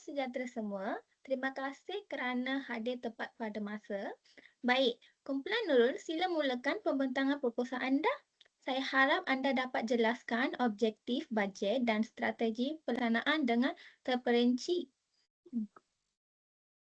Sejahtera semua. Terima kasih kerana hadir tepat pada masa. Baik, kumpulan Nurul, sila mulakan pembentangan proposal anda. Saya harap anda dapat jelaskan objektif, bajet dan strategi pelaksanaan dengan terperinci.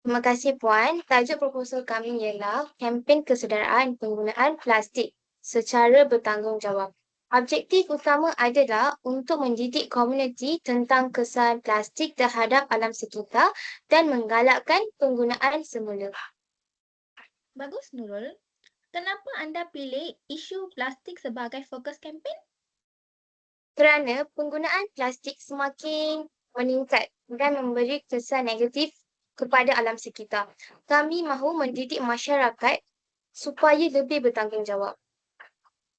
Terima kasih Puan. Tajuk proposal kami ialah kempen kesedaraan penggunaan plastik secara bertanggungjawab. Objektif utama adalah untuk mendidik komuniti tentang kesan plastik terhadap alam sekitar dan menggalakkan penggunaan semula. Bagus Nurul. Kenapa anda pilih isu plastik sebagai fokus kempen? Kerana penggunaan plastik semakin meningkat dan memberi kesan negatif kepada alam sekitar. Kami mahu mendidik masyarakat supaya lebih bertanggungjawab.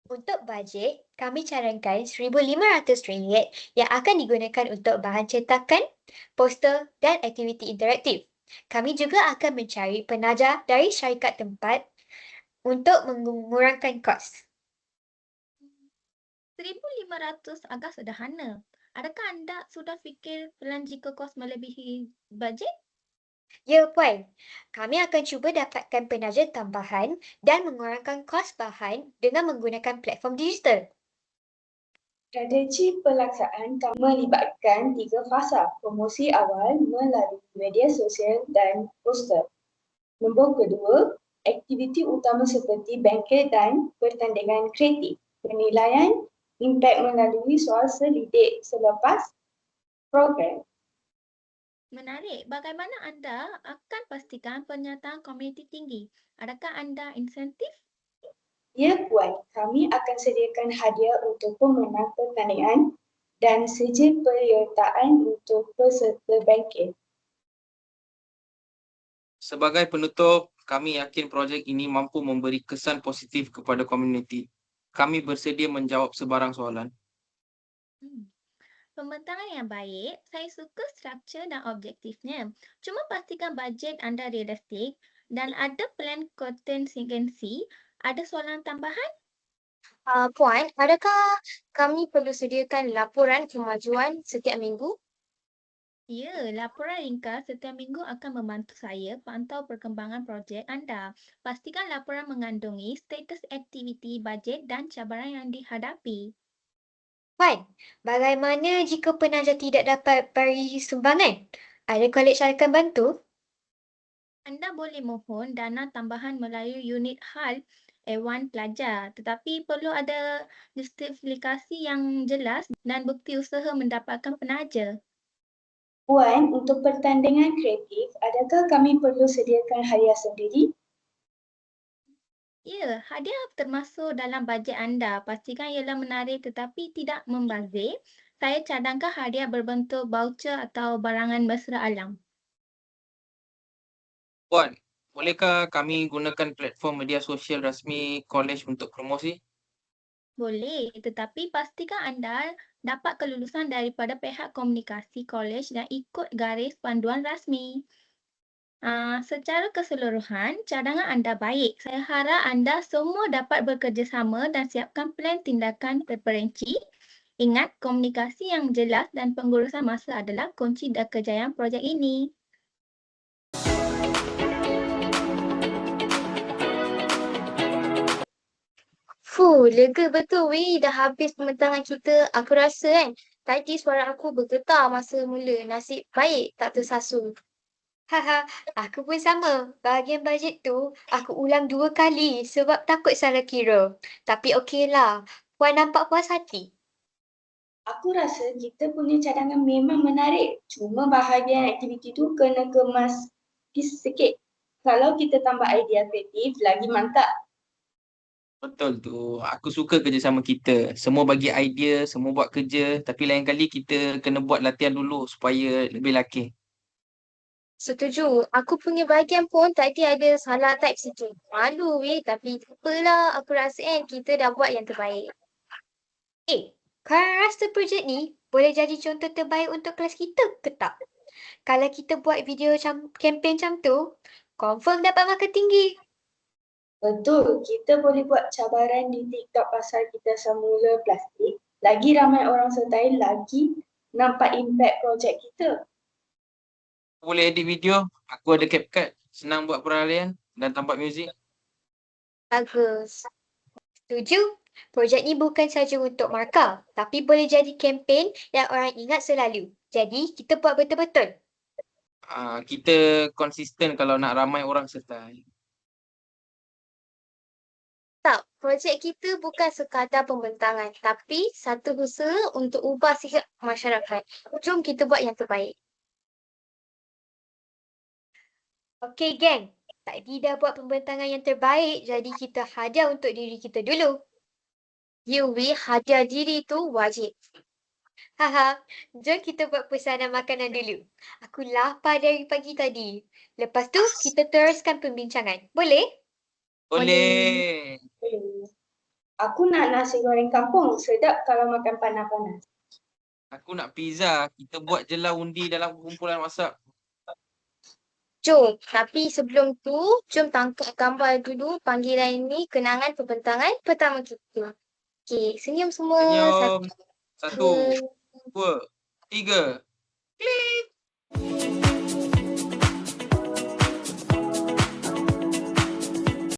Untuk bajet, kami cadangkan RM1,500 yang akan digunakan untuk bahan cetakan, poster dan aktiviti interaktif. Kami juga akan mencari penaja dari syarikat tempat untuk mengurangkan kos. RM1,500 agak sederhana. Adakah anda sudah fikir pelan jika kos melebihi bajet? Ya Puan, kami akan cuba dapatkan penaja tambahan dan mengurangkan kos bahan dengan menggunakan platform digital. Strategi pelaksanaan kami melibatkan tiga fasa, promosi awal melalui media sosial dan poster. Nombor kedua, aktiviti utama seperti bangkit dan pertandingan kreatif. Penilaian impak melalui soal selidik selepas program. Menarik. Bagaimana anda akan pastikan penyertaan komuniti tinggi? Adakah anda insentif? Ya Puan, kami akan sediakan hadiah untuk pemenang pertandingan dan seja penyertaan untuk peserta bangkit. Sebagai penutup, kami yakin projek ini mampu memberi kesan positif kepada komuniti. Kami bersedia menjawab sebarang soalan. Hmm. Pembentangan yang baik, saya suka struktur dan objektifnya. Cuma pastikan bajet anda realistik dan ada plan kontingensi. Ada soalan tambahan? Uh, Puan, adakah kami perlu sediakan laporan kemajuan setiap minggu? Ya, laporan ringkas setiap minggu akan membantu saya pantau perkembangan projek anda. Pastikan laporan mengandungi status aktiviti, bajet dan cabaran yang dihadapi. Puan, bagaimana jika penaja tidak dapat beri sumbangan? Ada kolej akan bantu? Anda boleh mohon dana tambahan melalui unit hal Ewan pelajar tetapi perlu ada justifikasi yang jelas dan bukti usaha mendapatkan penaja. Puan, untuk pertandingan kreatif, adakah kami perlu sediakan hadiah sendiri? Ya, hadiah termasuk dalam bajet anda. Pastikan ialah menarik tetapi tidak membazir. Saya cadangkan hadiah berbentuk voucher atau barangan mesra alam. Puan, bolehkah kami gunakan platform media sosial rasmi kolej untuk promosi? Boleh, tetapi pastikan anda dapat kelulusan daripada pihak komunikasi kolej dan ikut garis panduan rasmi. Uh, secara keseluruhan, cadangan anda baik. Saya harap anda semua dapat bekerjasama dan siapkan plan tindakan terperinci. Ingat, komunikasi yang jelas dan pengurusan masa adalah kunci kejayaan projek ini. Fuh, lega betul weh dah habis pembentangan kita. Aku rasa kan, tadi suara aku bergetar masa mula. Nasib baik tak tersasul. Haha, aku pun sama. Bahagian bajet tu, aku ulang dua kali sebab takut salah kira. Tapi okeylah, Puan nampak puas hati. Aku rasa kita punya cadangan memang menarik. Cuma bahagian aktiviti tu kena kemas sikit. Kalau kita tambah idea kreatif, lagi mantap. Betul tu. Aku suka kerjasama kita. Semua bagi idea, semua buat kerja. Tapi lain kali kita kena buat latihan dulu supaya lebih laki. Setuju. Aku punya bahagian pun tadi ada salah type sikit. Malu weh tapi tak apalah. Aku rasa kan kita dah buat yang terbaik. Eh, kau rasa projek ni boleh jadi contoh terbaik untuk kelas kita ke tak? Kalau kita buat video macam kempen macam tu, confirm dapat markah tinggi. Betul. Kita boleh buat cabaran di TikTok pasal kita semula plastik. Lagi ramai orang sertai lagi nampak impact projek kita. Boleh edit video. Aku ada CapCut. Senang buat peralihan dan tambat muzik. Bagus. Setuju? Projek ni bukan saja untuk markah, tapi boleh jadi kempen yang orang ingat selalu. Jadi, kita buat betul-betul. Ah, kita konsisten kalau nak ramai orang sertai. Tak, projek kita bukan sekadar pembentangan tapi satu usaha untuk ubah sikap masyarakat. Jom kita buat yang terbaik. Okey, geng. Tadi dah buat pembentangan yang terbaik, jadi kita hadiah untuk diri kita dulu. Yui, hadiah diri tu wajib. Haha, jom kita buat pesanan makanan dulu. Aku lapar dari pagi tadi. Lepas tu, kita teruskan pembincangan. Boleh? Boleh. Boleh. Aku nak nasi goreng kampung. Sedap kalau makan panas-panas. Aku nak pizza. Kita buat je lah undi dalam kumpulan WhatsApp. Jom, tapi sebelum tu, jom tangkap gambar dulu panggilan ini kenangan pembentangan pertama kita. Okey, senyum semua. Senyum. Satu, dua, dua, tiga. Klik.